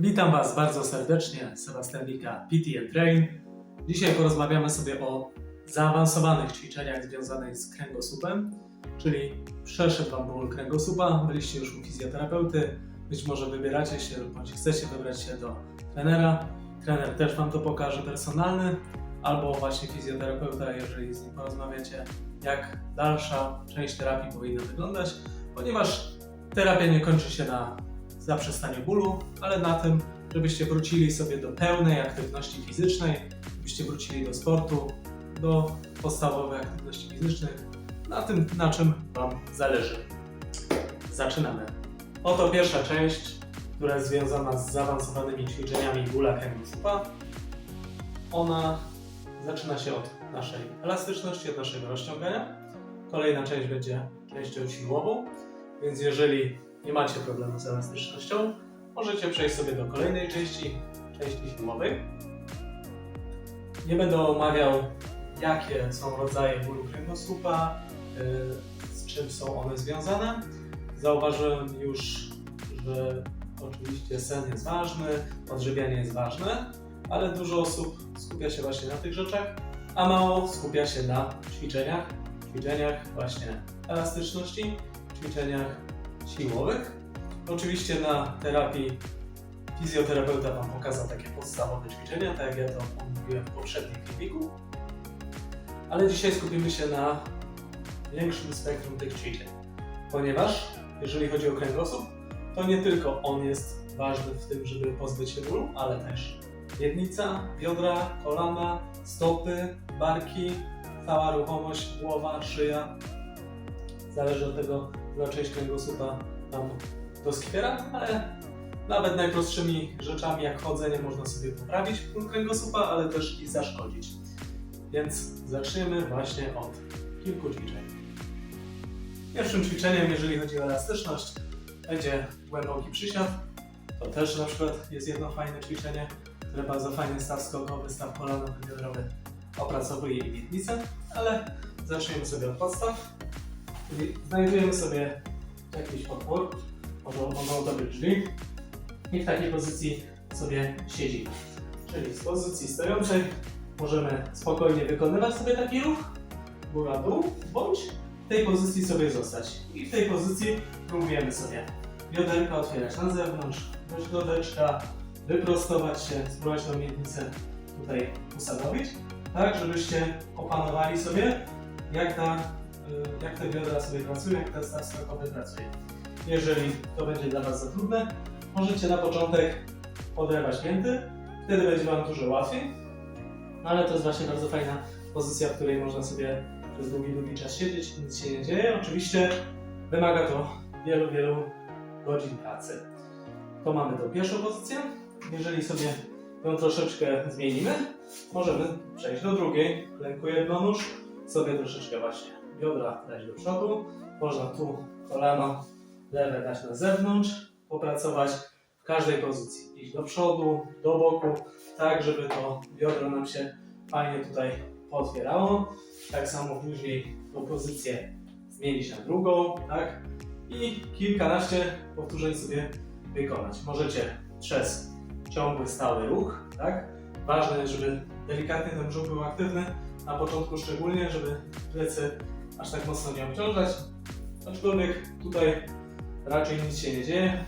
Witam Was bardzo serdecznie, Sebastian Wika, PT and Train. Dzisiaj porozmawiamy sobie o zaawansowanych ćwiczeniach związanych z kręgosłupem, czyli przeszedł Wam ból kręgosłupa, byliście już u fizjoterapeuty, być może wybieracie się bądź chcecie wybrać się do trenera. Trener też Wam to pokaże personalny, albo właśnie fizjoterapeuta, jeżeli z nim porozmawiacie, jak dalsza część terapii powinna wyglądać, ponieważ terapia nie kończy się na zaprzestaniu bólu, ale na tym, żebyście wrócili sobie do pełnej aktywności fizycznej, żebyście wrócili do sportu, do podstawowej aktywności fizycznych, na tym, na czym Wam zależy. Zaczynamy. Oto pierwsza część, która jest związana z zaawansowanymi ćwiczeniami bóla kręgosłupa. Ona zaczyna się od naszej elastyczności, od naszego rozciągania. Kolejna część będzie częścią siłową, więc jeżeli nie macie problemu z elastycznością, możecie przejść sobie do kolejnej części, części siłowej. Nie będę omawiał, jakie są rodzaje bólu kręgosłupa, yy, z czym są one związane. Zauważyłem już, że oczywiście sen jest ważny, odżywianie jest ważne, ale dużo osób skupia się właśnie na tych rzeczach, a mało skupia się na ćwiczeniach, ćwiczeniach właśnie elastyczności, ćwiczeniach siłowych. Oczywiście na terapii fizjoterapeuta Wam pokazał takie podstawowe ćwiczenia, tak jak ja to omówiłem w poprzednim filmiku. Ale dzisiaj skupimy się na większym spektrum tych ćwiczeń, ponieważ jeżeli chodzi o kręgosłup, to nie tylko on jest ważny w tym, żeby pozbyć się bólu, ale też miednica, biodra, kolana, stopy, barki, cała ruchomość, głowa, szyja. Zależy od tego, która część kręgosłupa tam doskwiera, ale nawet najprostszymi rzeczami jak chodzenie można sobie poprawić ból kręgosłupa, ale też i zaszkodzić. Więc zaczniemy właśnie od kilku ćwiczeń. Pierwszym ćwiczeniem, jeżeli chodzi o elastyczność, będzie głęboki przysiad. To też na przykład jest jedno fajne ćwiczenie, które bardzo fajnie staw skokowy, staw kolanowy, biodrowy opracowuje i ale zaczniemy sobie od podstaw. Czyli znajdujemy sobie jakiś otwór, mogą to być drzwi i w takiej pozycji sobie siedzimy. Czyli z pozycji stojącej możemy spokojnie wykonywać sobie taki ruch, góra dół, bądź w tej pozycji sobie zostać. I w tej pozycji próbujemy sobie bioderka otwierać na zewnątrz, do środeczka, wyprostować się, spróbować tą miednicę tutaj usadowić, tak żebyście opanowali sobie jak ta jak te biodra sobie pracują, jak ten staw skokowy pracuje. Jeżeli to będzie dla Was za trudne, możecie na początek podrywać pięty, wtedy będzie Wam dużo łatwiej, ale to jest właśnie bardzo fajna pozycja, w której można sobie przez długi, długi czas siedzieć, nic się nie dzieje. Oczywiście wymaga to wielu, wielu godzin pracy. To mamy tą pierwszą pozycję. Jeżeli sobie ją troszeczkę zmienimy, możemy przejść do drugiej. Lęku jednonóż, sobie troszeczkę właśnie biodra dać do przodu. Można tu kolano lewe dać na zewnątrz, popracować w każdej pozycji. Iść do przodu, do boku, tak żeby to biodro nam się fajnie tutaj pootwierało. Tak samo później tą pozycję zmienić na drugą, tak? I kilkanaście powtórzeń sobie wykonać. Możecie przez ciągły, stały ruch, tak? Ważne żeby delikatnie ten brzuch był aktywny, na początku szczególnie, żeby plecy aż tak mocno nie obciążać. Aczkolwiek tutaj raczej nic się nie dzieje.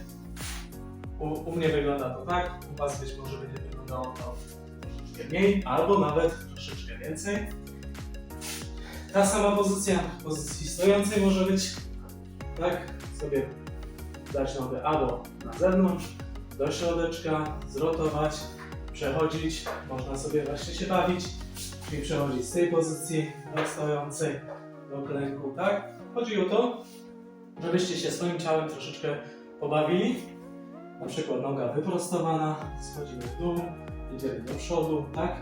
U, u mnie wygląda to tak, u Was być może będzie wyglądało to troszeczkę mniej, albo nawet troszeczkę więcej. Ta sama pozycja w pozycji stojącej może być, tak, sobie dać nogę albo na zewnątrz, do środeczka, zrotować, przechodzić, można sobie właśnie się bawić, czyli przechodzić z tej pozycji do stojącej, do klęku, tak? Chodzi o to, żebyście się swoim ciałem troszeczkę pobawili. Na przykład noga wyprostowana, schodzimy w dół, idziemy do przodu, tak?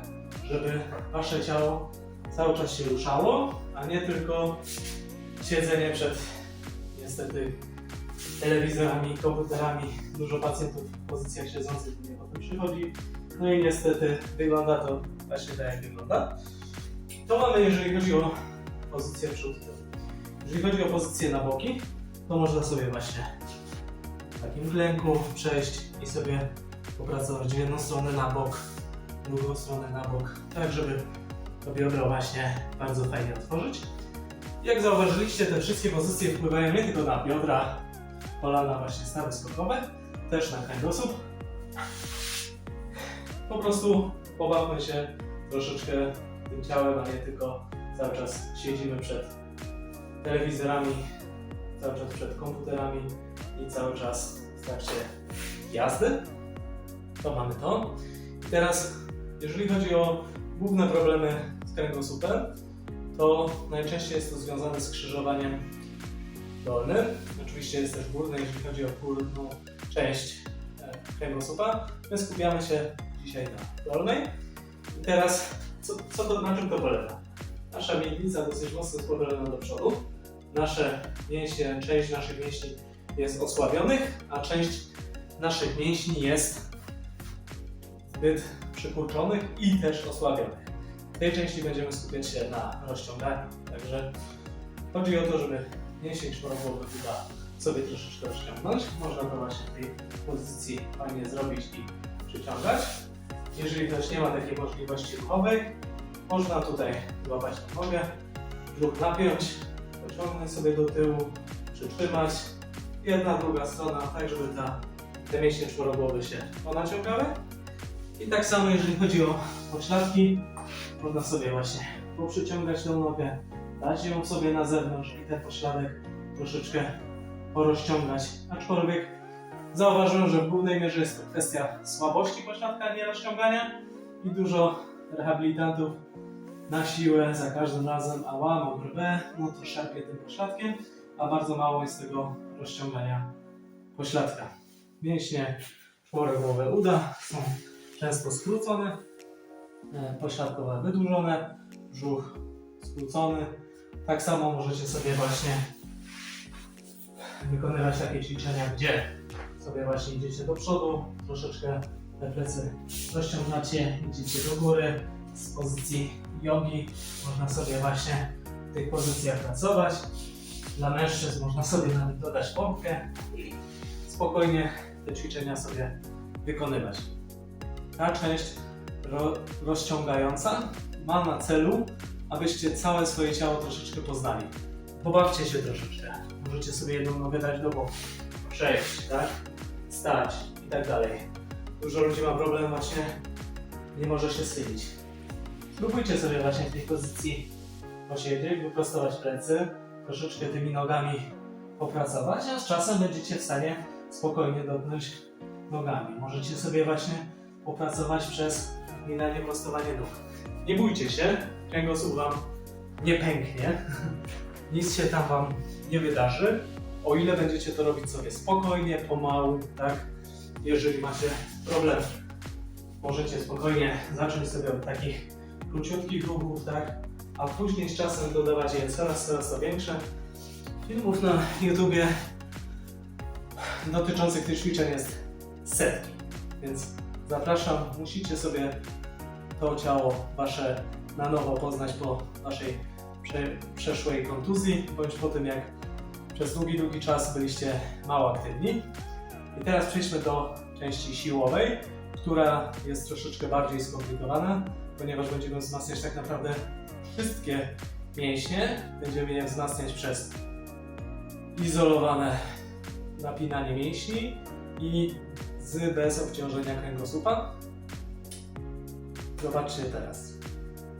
Żeby wasze ciało cały czas się ruszało, a nie tylko siedzenie przed niestety telewizorami, komputerami. Dużo pacjentów w pozycjach siedzących mnie potem przychodzi. No i niestety wygląda to właśnie tak jak wygląda. To mamy jeżeli chodzi o pozycję przód. Jeżeli chodzi o pozycję na boki, to można sobie właśnie w takim klęku przejść i sobie popracować w jedną stronę na bok, drugą stronę na bok, tak żeby to biodro właśnie bardzo fajnie otworzyć. Jak zauważyliście, te wszystkie pozycje wpływają nie tylko na biodra, kolana właśnie stawy skokowe, też na kręgosłup. Po prostu pobawmy się troszeczkę tym ciałem, a nie tylko cały czas siedzimy przed telewizorami, cały czas przed komputerami i cały czas w trakcie jazdy. To mamy to. I teraz, jeżeli chodzi o główne problemy z kręgosłupem, to najczęściej jest to związane z krzyżowaniem dolnym. Oczywiście jest też górne, jeżeli chodzi o górną część e, kręgosłupa. My skupiamy się dzisiaj na dolnej. I teraz, co, co na czym to polega? Nasza miednica dosyć mocno spowolona do przodu. Nasze mięśnie, część naszych mięśni jest osłabionych, a część naszych mięśni jest zbyt przykurczonych i też osłabionych. W tej części będziemy skupiać się na rozciąganiu. Także chodzi o to, żeby mięsień czworogłowy uda sobie troszeczkę rozciągnąć. Można to właśnie w tej pozycji fajnie zrobić i przyciągać. Jeżeli ktoś nie ma takiej możliwości ruchowej, można tutaj złapać na nogę, brzuch napiąć, pociągnąć sobie do tyłu, przytrzymać. Jedna, druga strona, tak żeby ta, te mięśnie czworogłowy się ponaciągały. I tak samo jeżeli chodzi o pośladki, można sobie właśnie poprzyciągać tą nogę, dać ją sobie na zewnątrz i ten pośladek troszeczkę porozciągać. Aczkolwiek zauważyłem, że w głównej mierze jest to kwestia słabości pośladka, nie rozciągania i dużo rehabilitantów na siłę za każdym razem, a mam rwę, no to szarpie tym pośladkiem, a bardzo mało jest tego rozciągania pośladka. Mięśnie czworogłowe uda są często skrócone, e, pośladkowe wydłużone, brzuch skrócony. Tak samo możecie sobie właśnie wykonywać takie ćwiczenia, gdzie sobie właśnie idziecie do przodu, troszeczkę te plecy rozciągacie, idziecie do góry z pozycji jogi. Można sobie właśnie w tych pozycjach pracować. Dla mężczyzn można sobie nawet dodać pompkę i spokojnie te ćwiczenia sobie wykonywać. Ta część ro rozciągająca ma na celu, abyście całe swoje ciało troszeczkę poznali. Pobawcie się troszeczkę. Możecie sobie jedną nogę dać do boku, przejść, tak? Stać i tak dalej. Dużo ludzi ma problem właśnie, nie może się schylić. Spróbujcie sobie właśnie w tej pozycji posiedzieć, wyprostować plecy, troszeczkę tymi nogami popracować, a z czasem będziecie w stanie spokojnie dotknąć nogami. Możecie sobie właśnie popracować przez ginanie, prostowanie nóg. Nie bójcie się, kręgosłup Wam nie pęknie, nic się tam Wam nie wydarzy, o ile będziecie to robić sobie spokojnie, pomału, tak? Jeżeli macie problem, możecie spokojnie zacząć sobie od takich króciutkich ruchów, tak? A później z czasem dodawać je coraz, coraz to większe. Filmów na YouTubie dotyczących tych ćwiczeń jest setki, więc zapraszam, musicie sobie to ciało wasze na nowo poznać po waszej prze, przeszłej kontuzji, bądź po tym jak przez długi, długi czas byliście mało aktywni. I teraz przejdźmy do części siłowej, która jest troszeczkę bardziej skomplikowana, ponieważ będziemy wzmacniać tak naprawdę wszystkie mięśnie. Będziemy je wzmacniać przez izolowane napinanie mięśni i z bez obciążenia kręgosłupa. Zobaczcie teraz.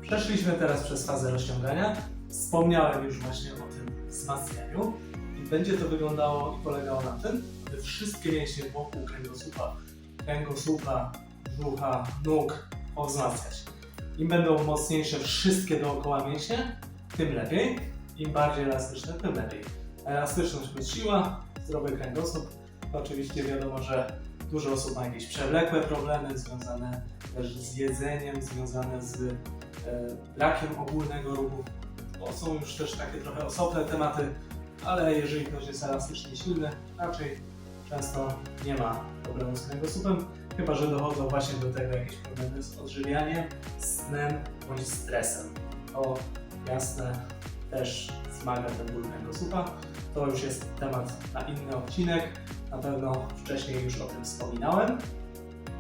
Przeszliśmy teraz przez fazę rozciągania. Wspomniałem już właśnie o tym wzmacnianiu i będzie to wyglądało i polegało na tym, aby wszystkie mięśnie wokół kręgosłupa, kręgosłupa, brzucha, nóg powzmacniać. Im będą mocniejsze wszystkie dookoła mięśnie, tym lepiej. Im bardziej elastyczne, tym lepiej. Elastyczność plus siła, zdrowy kręgosłup. Oczywiście wiadomo, że dużo osób ma jakieś przewlekłe problemy związane też z jedzeniem, związane z e, brakiem ogólnego ruchu. To są już też takie trochę osobne tematy, ale jeżeli ktoś jest elastycznie silny, raczej często nie ma problemu z kręgosłupem, chyba że dochodzą właśnie do tego jakieś problemy z odżywianiem, snem bądź stresem. To jasne też zmaga ten ból kręgosłupa. To już jest temat na inny odcinek. Na pewno wcześniej już o tym wspominałem.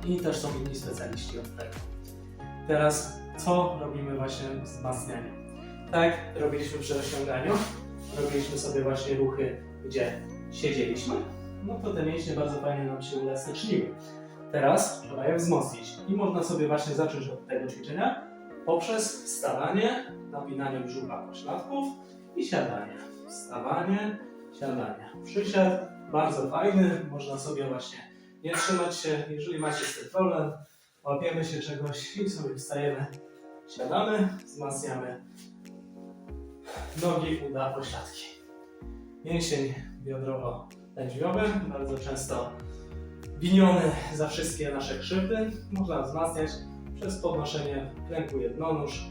I też są inni specjaliści od tego. Teraz co robimy właśnie w wzmacnianiu? Tak, robiliśmy przy rozciąganiu, robiliśmy sobie właśnie ruchy, gdzie siedzieliśmy, no to te mięśnie bardzo fajnie nam się uelastyczniły. Teraz trzeba je wzmocnić i można sobie właśnie zacząć od tego ćwiczenia poprzez wstawanie, napinanie brzucha pośladków i siadanie. Wstawanie, siadanie. Przysiad bardzo fajny, można sobie właśnie nie trzymać się, jeżeli macie z problem, łapiemy się czegoś i sobie wstajemy, siadamy, wzmacniamy nogi, uda, pośladki. Mięsień biodrowo-lędźwiowy, bardzo często winiony za wszystkie nasze krzywdy, można wzmacniać przez podnoszenie ręku jednonóż,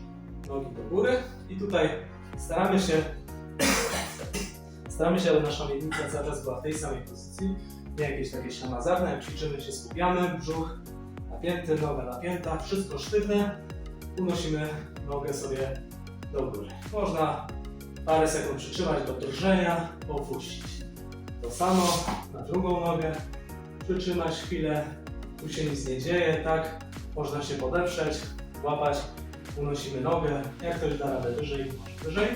nogi do góry i tutaj staramy się staramy się, aby nasza miednica cały czas była w tej samej pozycji, nie jakieś takie ślamazarne, jak ćwiczymy się skupiamy, brzuch napięty, noga napięta, wszystko sztywne, unosimy nogę sobie do góry. Można parę sekund przytrzymać do drżenia, opuścić. To samo na drugą nogę, przytrzymać chwilę, tu się nic nie dzieje, tak? Można się podeprzeć, łapać, unosimy nogę, jak ktoś da radę wyżej, może wyżej.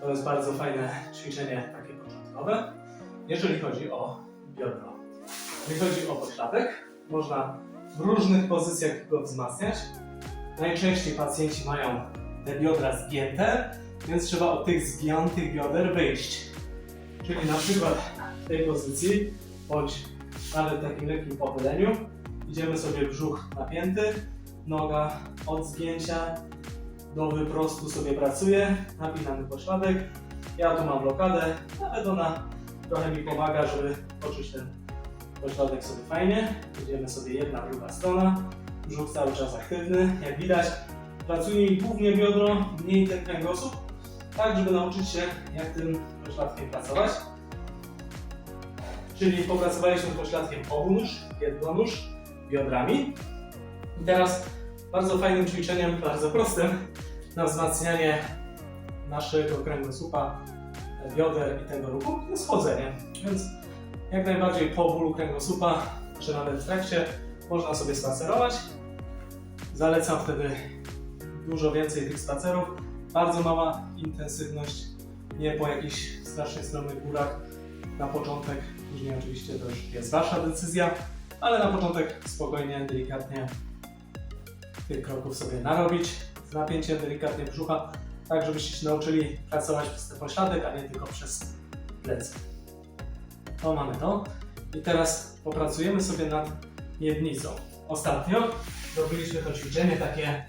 To jest bardzo fajne ćwiczenie, takie początkowe. Jeżeli chodzi o biodro. Jeżeli chodzi o pośladek, można w różnych pozycjach go wzmacniać. Najczęściej pacjenci mają te biodra zgięte, więc trzeba od tych zgiętych bioder wyjść. Czyli na przykład w tej pozycji, bądź nawet w takim lekkim pochyleniu, idziemy sobie brzuch napięty, noga od zgięcia do wyprostu sobie pracuje, napinamy pośladek. Ja tu mam blokadę, nawet ona trochę mi pomaga, żeby poczuć ten pośladek sobie fajnie. Idziemy sobie jedna, druga strona, brzuch cały czas aktywny, jak widać. Pracuje głównie biodro, mniej ten kręgosłup, tak żeby nauczyć się jak tym pośladkiem pracować. Czyli popracowaliśmy pośladkiem obunóż, jednonóż, biodrami. I teraz bardzo fajnym ćwiczeniem, bardzo prostym na wzmacnianie naszego kręgosłupa, bioder i tego ruchu jest chodzenie. Więc jak najbardziej po bólu kręgosłupa, czy nawet w trakcie, można sobie spacerować. Zalecam wtedy dużo więcej tych spacerów. Bardzo mała intensywność, nie po jakichś strasznie stromych górach na początek. Później oczywiście to już jest Wasza decyzja, ale na początek spokojnie, delikatnie tych kroków sobie narobić z napięciem delikatnie brzucha, tak żebyście się nauczyli pracować przez ten pośladek, a nie tylko przez plecy. To mamy to. I teraz popracujemy sobie nad miednicą. Ostatnio robiliśmy to ćwiczenie takie,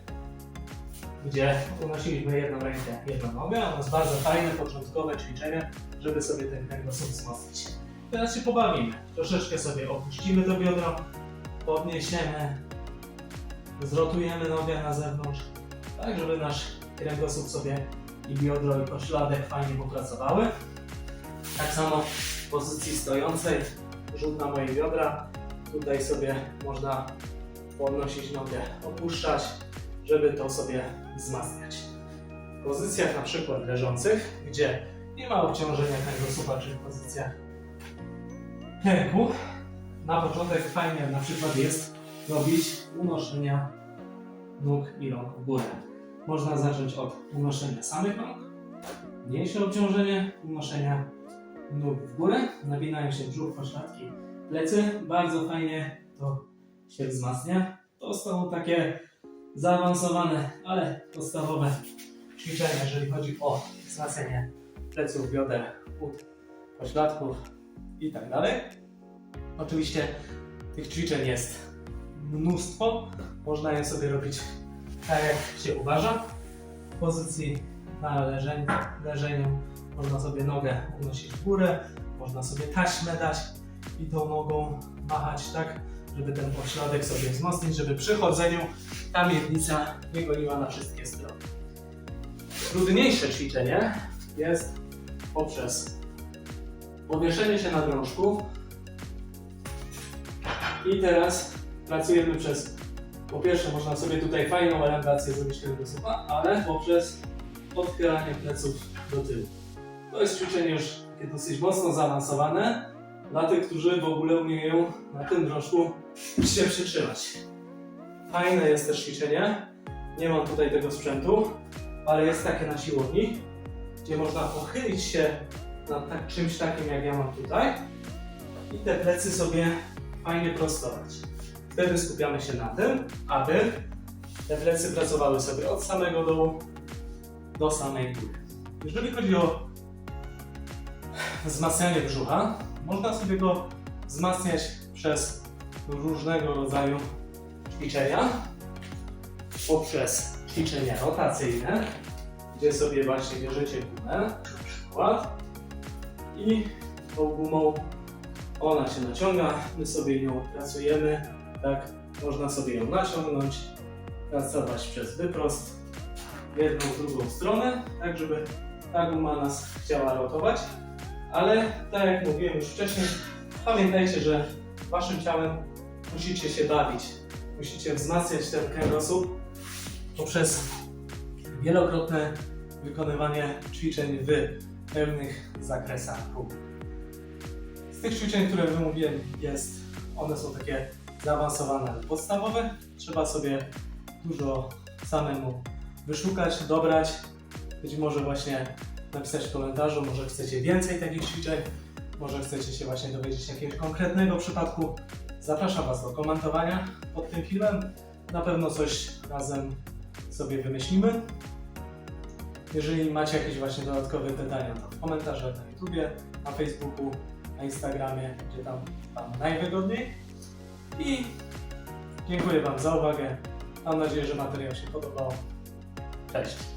gdzie unosiliśmy jedną rękę, jedną nogę. Ono jest bardzo fajne, początkowe ćwiczenie, żeby sobie ten kręgosłup wzmocnić. Teraz się pobawimy. Troszeczkę sobie opuścimy to biodro, podniesiemy, zrotujemy nogę na zewnątrz, tak żeby nasz kręgosłup sobie i biodro i pośladek fajnie popracowały. Tak samo w pozycji stojącej, rzut na moje biodra. Tutaj sobie można podnosić nogę, opuszczać, żeby to sobie wzmacniać. W pozycjach na przykład leżących, gdzie nie ma obciążenia kręgosłupa, czy w pozycjach klęku, na początek fajnie na przykład jest robić unoszenia nóg i rąk w górę. Można zacząć od unoszenia samych rąk, mniejsze obciążenie, unoszenia nóg w górę, napinają się brzuch, pośladki, plecy. Bardzo fajnie to się wzmacnia. To są takie zaawansowane, ale podstawowe ćwiczenia, jeżeli chodzi o wzmacnianie pleców, bioder, ud, pośladków i tak dalej. Oczywiście tych ćwiczeń jest mnóstwo. Można je sobie robić tak, jak się uważa. W pozycji na leżeniu, leżeniu można sobie nogę unosić w górę, można sobie taśmę dać i tą nogą machać tak, żeby ten pośladek sobie wzmocnić, żeby przy chodzeniu ta miednica nie goniła na wszystkie strony. Trudniejsze ćwiczenie jest poprzez powieszenie się na drążku i teraz pracujemy przez, po pierwsze można sobie tutaj fajną elongację zrobić kręgosłupa, ale poprzez odchylanie pleców do tyłu. To jest ćwiczenie już dosyć mocno zaawansowane, Dla tych, którzy w ogóle umieją na tym drążku się przytrzymać. Fajne jest też ćwiczenie. Nie mam tutaj tego sprzętu, ale jest takie na siłowni, gdzie można pochylić się nad tak, czymś takim, jak ja mam tutaj i te plecy sobie fajnie prostować. Wtedy skupiamy się na tym, aby te plecy pracowały sobie od samego dołu do samej góry. Jeżeli chodzi o wzmacnianie brzucha, można sobie go wzmacniać przez różnego rodzaju ćwiczenia, poprzez ćwiczenia rotacyjne, gdzie sobie właśnie bierzecie gumę, na przykład, i tą gumą ona się naciąga, my sobie nią pracujemy, tak, można sobie ją naciągnąć, pracować przez wyprost w jedną, w drugą stronę, tak żeby ta guma nas chciała rotować, ale tak jak mówiłem już wcześniej, pamiętajcie, że waszym ciałem musicie się bawić, musicie wzmacniać ten kręgosłup poprzez wielokrotne wykonywanie ćwiczeń w pewnych zakresach ruchu. Z tych ćwiczeń, które wymówiłem, jest, one są takie zaawansowane, podstawowe. Trzeba sobie dużo samemu wyszukać, dobrać. Być może właśnie napisać w komentarzu, może chcecie więcej takich ćwiczeń, może chcecie się właśnie dowiedzieć jakiegoś konkretnego przypadku. Zapraszam Was do komentowania pod tym filmem. Na pewno coś razem sobie wymyślimy. Jeżeli macie jakieś właśnie dodatkowe pytania, to w komentarzach na YouTubie, na Facebooku, na Instagramie, gdzie tam Wam najwygodniej. I dziękuję Wam za uwagę. Mam nadzieję, że materiał się podobał. Cześć!